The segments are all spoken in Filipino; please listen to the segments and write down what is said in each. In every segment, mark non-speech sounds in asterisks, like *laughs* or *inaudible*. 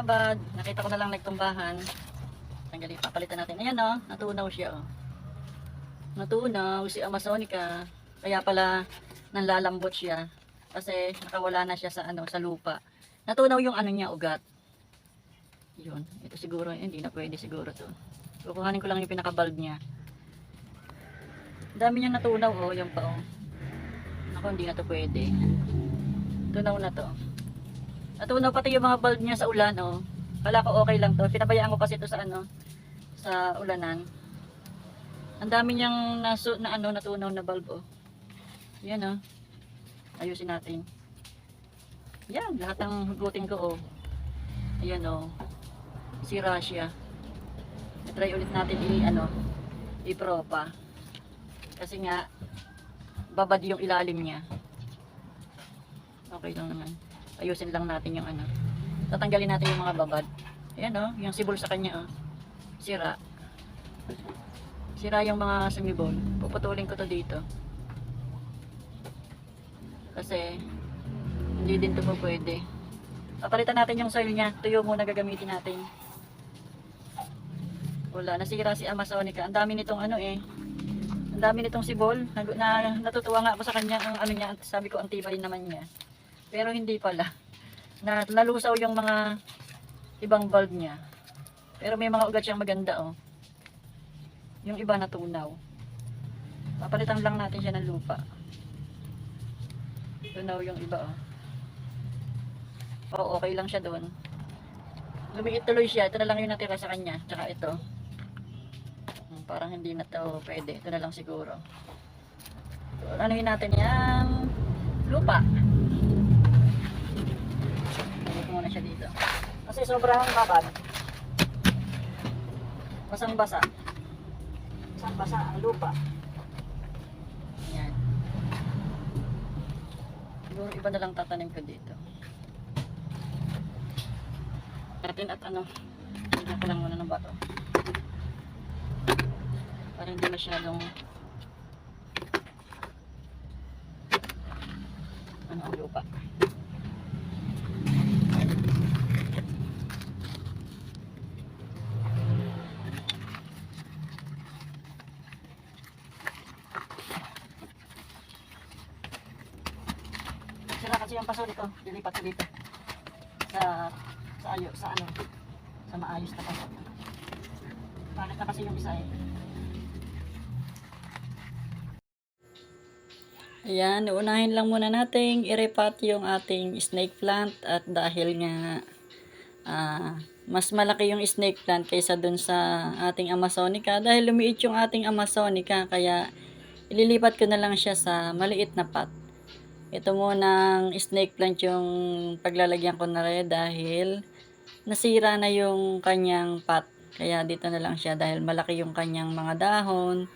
babad. Nakita ko na lang nagtumbahan. Tanggalin, papalitan natin. Ayan o, natunaw siya o. Natunaw si Amazonica. Kaya pala nanlalambot siya. Kasi nakawala na siya sa ano sa lupa. Natunaw yung ano niya ugat. Yun. Ito siguro, hindi na pwede siguro to. Kukuhanin ko lang yung pinaka-bulb niya. Dami niyang natunaw oh, yung pa oh. Ako hindi na to pwede. Tunaw na to. Natunaw pati yung mga bulb niya sa ulan oh. Kala ko okay lang to. Pinabayaan ko kasi ito sa ano sa ulanan. Ang dami niyang naso, na ano natunaw na bulb oh. Yan oh. Ayusin natin. Yan, lahat ng hugutin ko oh. Ayan oh. Sira siya. I-try ulit natin i ano i-propa. Kasi nga babad yung ilalim niya. Okay lang naman. Ayusin lang natin yung ano. Tatanggalin natin yung mga babad. Ayan oh, yung sibol sa kanya oh. Sira. Sira yung mga sumibol. Puputulin ko to dito. Kasi hindi din to po pwede. Papalitan natin yung soil niya. Tuyo muna gagamitin natin. Wala, nasira si Amazonica. Ang dami nitong ano eh. Ang dami nitong sibol. Na, natutuwa nga ako sa kanya ang ano niya. Sabi ko ang tibay naman niya. Pero hindi pala. Na, nalusaw yung mga ibang bulb niya. Pero may mga ugat siyang maganda oh. Yung iba natunaw. Papalitan lang natin siya ng lupa. Tunaw yung iba oh. Oo, okay lang siya doon. Lumiit tuloy siya. Ito na lang yung natira sa kanya. Tsaka ito. Hmm, Parang hindi na to pwede. Ito na lang siguro. So, anuhin natin yung lupa. Muna siya dito. Kasi sobrang babad. Basang basa. Basang basa ang lupa. Yan. Siguro iba na lang tatanim ko dito natin at ano lagyan ko lang muna ng bato para hindi masyadong ano ang lupa sira kasi yung paso dito. Dilipat ko dito sa sa ayo sa ano sa maayos na paso bakit na kasi yung isa eh. Ayan, unahin lang muna nating i-repot yung ating snake plant at dahil nga ah, mas malaki yung snake plant kaysa dun sa ating Amazonica. Dahil lumiit yung ating Amazonica kaya ililipat ko na lang siya sa maliit na pot. Ito munang snake plant yung paglalagyan ko na rin dahil nasira na yung kanyang pot. Kaya dito na lang siya dahil malaki yung kanyang mga dahon.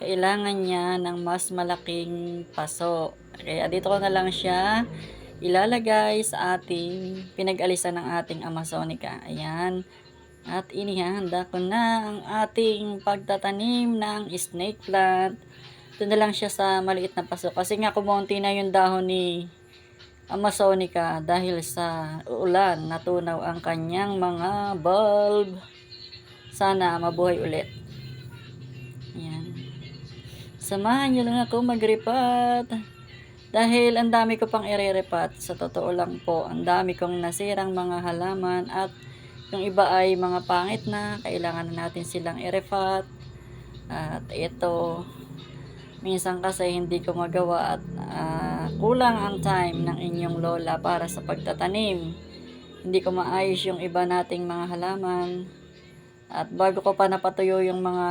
Kailangan niya ng mas malaking paso. Kaya dito ko na lang siya ilalagay sa ating pinag-alisan ng ating Amazonica. Ayan. At inihanda ko na ang ating pagtatanim ng snake plant. Ito na lang siya sa maliit na paso. Kasi nga kumonti na yung dahon ni Amazonica dahil sa ulan natunaw ang kanyang mga bulb. Sana mabuhay ulit. Ayan. Samahan niyo lang ako mag-repat. Dahil ang dami ko pang ire-repat. Sa totoo lang po, ang dami kong nasirang mga halaman at yung iba ay mga pangit na. Kailangan na natin silang i-repat. At ito, minsan kasi hindi ko magawa at ah, kulang ang time ng inyong lola para sa pagtatanim. Hindi ko maayos yung iba nating mga halaman. At bago ko pa napatuyo yung mga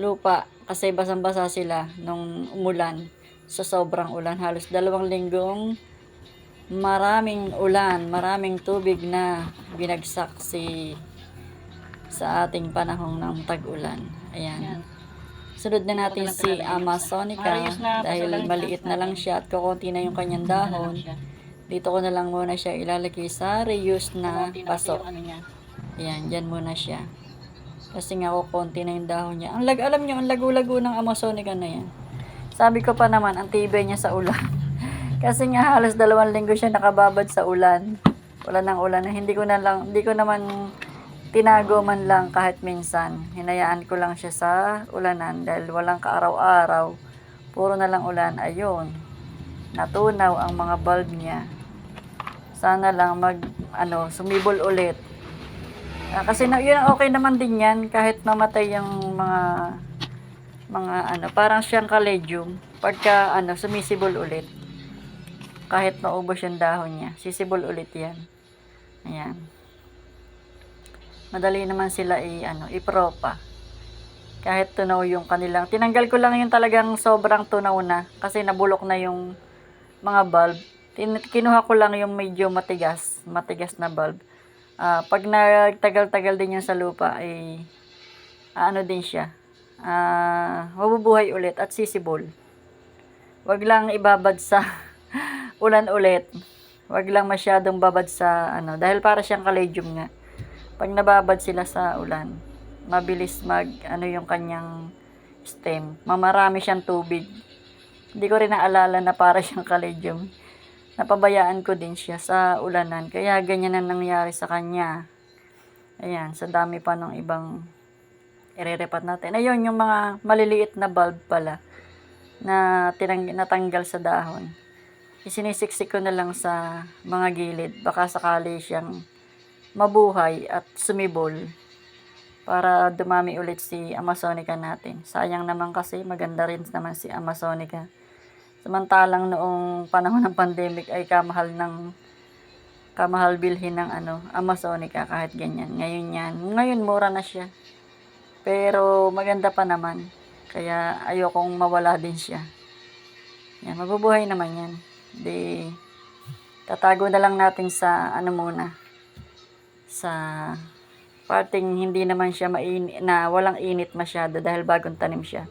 lupa kasi basang-basa sila nung umulan sa sobrang ulan. Halos dalawang linggong maraming ulan, maraming tubig na binagsak si sa ating panahon ng tag-ulan. Ayan. Sunod na natin si. Amazonica na, dahil maliit na lang siya at kukunti na yung kanyang dahon. Dito ko na lang muna siya ilalagay sa reuse na paso. Ano. Ayan, dyan muna siya. Kasi nga kukunti na yung dahon niya. Ang lag, alam niyo, ang lagu-lago ng Amazonica na yan. Sabi ko pa naman, ang tibay niya sa ulan. *laughs* Kasi nga halos dalawang linggo siya nakababad sa ulan. Wala nang ulan hindi ko na lang, hindi ko naman tinago man lang kahit minsan. Hinayaan ko lang siya sa ulanan dahil walang kaaraw-araw. Puro na lang ulan. Ayun. Natunaw ang mga bulb niya. Sana lang mag, ano, sumibol ulit. Ah, kasi na, yun okay naman din yan kahit mamatay yung mga mga ano, parang siyang kaledyum. Pagka ano, sumisibol ulit. Kahit maubos yung dahon niya, sisibol ulit yan. Ayan. Madali naman sila i ano, ipropa. Kahit tunaw yung kanilang. Tinanggal ko lang yung talagang sobrang tunaw na kasi nabulok na yung mga bulb. Kinuha ko lang yung medyo matigas, matigas na bulb. Ah, pag nagtagal-tagal din yan sa lupa ay ano din siya. Ah, mabubuhay ulit at sisibol. Wag lang ibabad sa *laughs* ulan ulit. Wag lang masyadong babad sa ano dahil para siyang kaledyum nga. Pag nababad sila sa ulan, mabilis mag ano yung kanyang stem. Mamarami siyang tubig. Hindi ko rin naalala na para siyang kaledyum. Napabayaan ko din siya sa ulanan. Kaya ganyan ang nangyari sa kanya. Ayan, sa dami pa ng ibang irerepat natin. Ayun, yung mga maliliit na bulb pala na tinang, natanggal sa dahon. Isinisiksik ko na lang sa mga gilid. Baka sakali siyang mabuhay at sumibol para dumami ulit si Amazonica natin. Sayang naman kasi maganda rin naman si Amazonica. Samantalang noong panahon ng pandemic ay kamahal ng kamahal bilhin ng ano, Amazonica kahit ganyan. Ngayon yan. Ngayon mura na siya. Pero maganda pa naman. Kaya ayokong mawala din siya. Yan, mabubuhay naman yan. Di, tatago na lang natin sa ano muna. Sa parting hindi naman siya mainit, na walang init masyado dahil bagong tanim siya.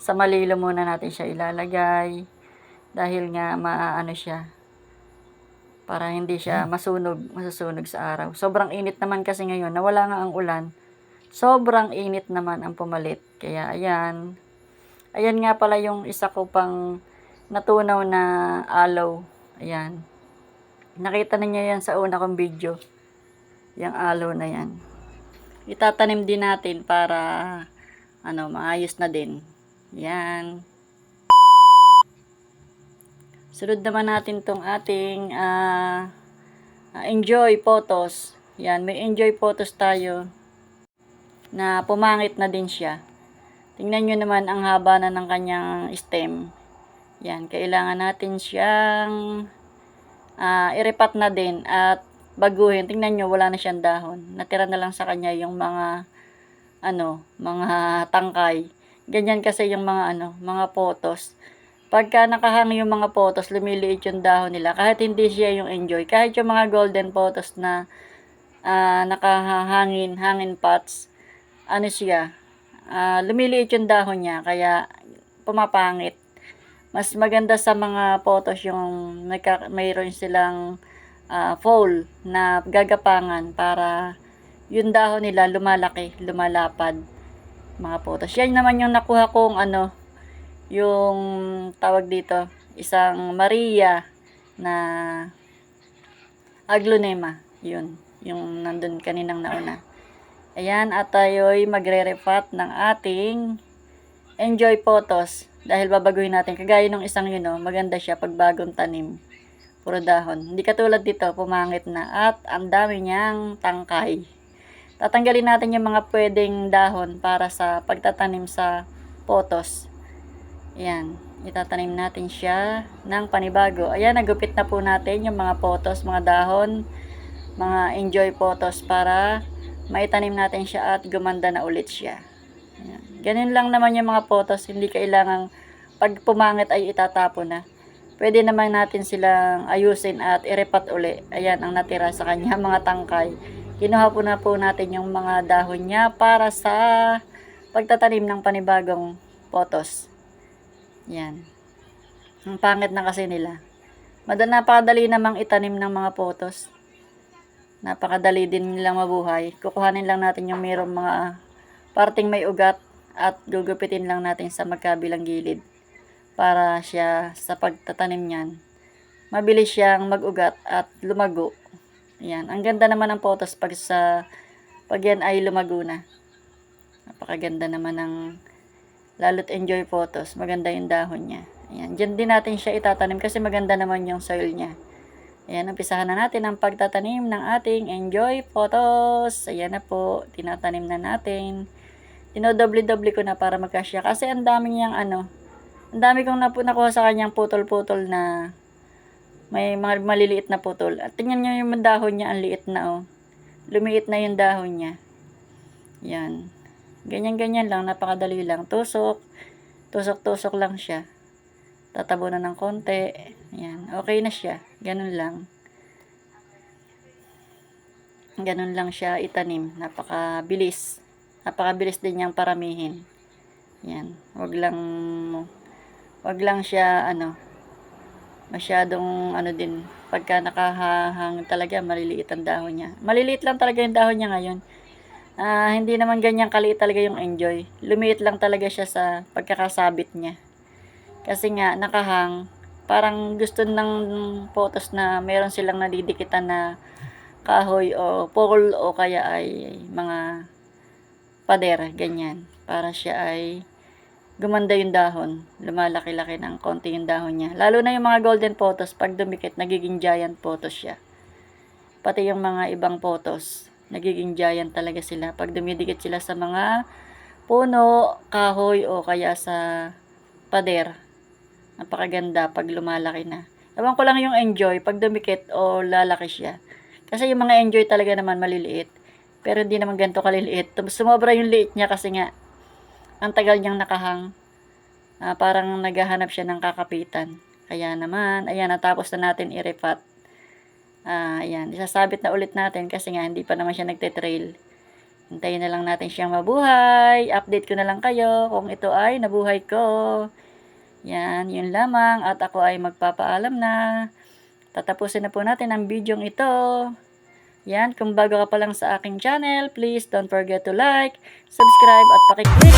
Sa malilo muna natin siya ilalagay dahil nga maano siya para hindi siya masunog, masusunog sa araw. Sobrang init naman kasi ngayon, nawala nga ang ulan. Sobrang init naman ang pumalit. Kaya ayan. Ayan nga pala yung isa ko pang natunaw na aloe. Ayan. Nakita ninyo yan sa una kong video. Yung aloe na yan. Itatanim din natin para ano, maayos na din. Yan. Sunod naman natin tong ating ah, enjoy photos. Yan, may enjoy photos tayo na pumangit na din siya. Tingnan nyo naman ang haba na ng kanyang stem. Yan, kailangan natin siyang ah, irepat na din at baguhin. Tingnan nyo, wala na siyang dahon. Natira na lang sa kanya yung mga ano, mga tangkay. Ganyan kasi yung mga ano, mga photos. Pagka nakahang yung mga photos, lumiliit yung dahon nila. Kahit hindi siya yung enjoy. Kahit yung mga golden photos na ah, nakahangin, hangin pots, ano siya, ah, lumiliit yung dahon niya. Kaya pumapangit. Mas maganda sa mga photos yung nagka, mayroon silang ah, fall na gagapangan para yung dahon nila lumalaki, lumalapad mga photos. Yan naman yung nakuha kong ano, yung tawag dito, isang Maria na aglonema. Yun, yung nandun kaninang nauna. Ayan, at tayo'y magre-repat ng ating enjoy photos. Dahil babaguhin natin. Kagaya nung isang yun, oh, maganda siya pag bagong tanim. Puro dahon. Hindi katulad dito, pumangit na. At ang dami niyang tangkay. Tatanggalin natin yung mga pwedeng dahon para sa pagtatanim sa photos. Ayan, itatanim natin siya ng panibago. Ayan, nagupit na po natin yung mga photos, mga dahon, mga enjoy photos para maitanim natin siya at gumanda na ulit siya. Ayan. Ganun lang naman yung mga photos, hindi kailangang pag pumangit ay itatapon na. Pwede naman natin silang ayusin at irepat uli. Ayan ang natira sa kanya, *laughs* mga tangkay. Kinuha po na po natin yung mga dahon niya para sa pagtatanim ng panibagong photos. Yan. Ang pangit na kasi nila. Madal napakadali namang itanim ng mga photos. Napakadali din nilang mabuhay. Kukuhanin lang natin yung mayroong mga parting may ugat at gugupitin lang natin sa magkabilang gilid para siya sa pagtatanim niyan. Mabilis siyang mag-ugat at lumago. Ayan. Ang ganda naman ng photos pag sa pag yan ay lumago na. Napakaganda naman ng lalo't enjoy photos. Maganda yung dahon niya. Ayan. Diyan din natin siya itatanim kasi maganda naman yung soil niya. Ayan, umpisahan na natin ang pagtatanim ng ating enjoy photos. Ayan na po, tinatanim na natin. Dinodoble-doble ko na para magkasya. Kasi ang dami niyang ano, ang dami kong napu- nakuha sa kanyang putol-putol na may mga maliliit na putol. At tingnan niyo yung dahon niya, ang liit na oh. Lumiit na yung dahon niya. Yan. Ganyan-ganyan lang, napakadali lang. Tusok, tusok-tusok lang siya. Tatabunan ng konti. Yan. Okay na siya. Ganun lang. Ganun lang siya itanim. Napakabilis. Napakabilis din niyang paramihin. Yan. Wag lang wag lang siya ano masyadong ano din pagka nakahahang talaga maliliit ang dahon niya. Maliliit lang talaga yung dahon niya ngayon. Ah, hindi naman ganyan kaliit talaga yung enjoy. Lumiit lang talaga siya sa pagkakasabit niya. Kasi nga nakahang parang gusto ng photos na meron silang nadidikitan na kahoy o pole o kaya ay mga pader, ganyan. Para siya ay gumanda yung dahon. Lumalaki-laki ng konti yung dahon niya. Lalo na yung mga golden photos, pag dumikit, nagiging giant photos siya. Pati yung mga ibang photos, nagiging giant talaga sila. Pag dumidikit sila sa mga puno, kahoy, o kaya sa pader. Napakaganda pag lumalaki na. Ewan ko lang yung enjoy pag dumikit o lalaki siya. Kasi yung mga enjoy talaga naman maliliit. Pero hindi naman ganito kaliliit. Sumobra yung liit niya kasi nga ang tagal niyang nakahang. Ah, parang naghahanap siya ng kakapitan. Kaya naman, ayan, natapos na natin i-repat. Ah, ayan, isasabit na ulit natin kasi nga hindi pa naman siya nagte-trail. Hintayin na lang natin siyang mabuhay. Update ko na lang kayo kung ito ay nabuhay ko. Yan, yun lamang. At ako ay magpapaalam na. Tatapusin na po natin ang video ito. Yan, kung bago ka pa lang sa aking channel, please don't forget to like, subscribe at pakiclick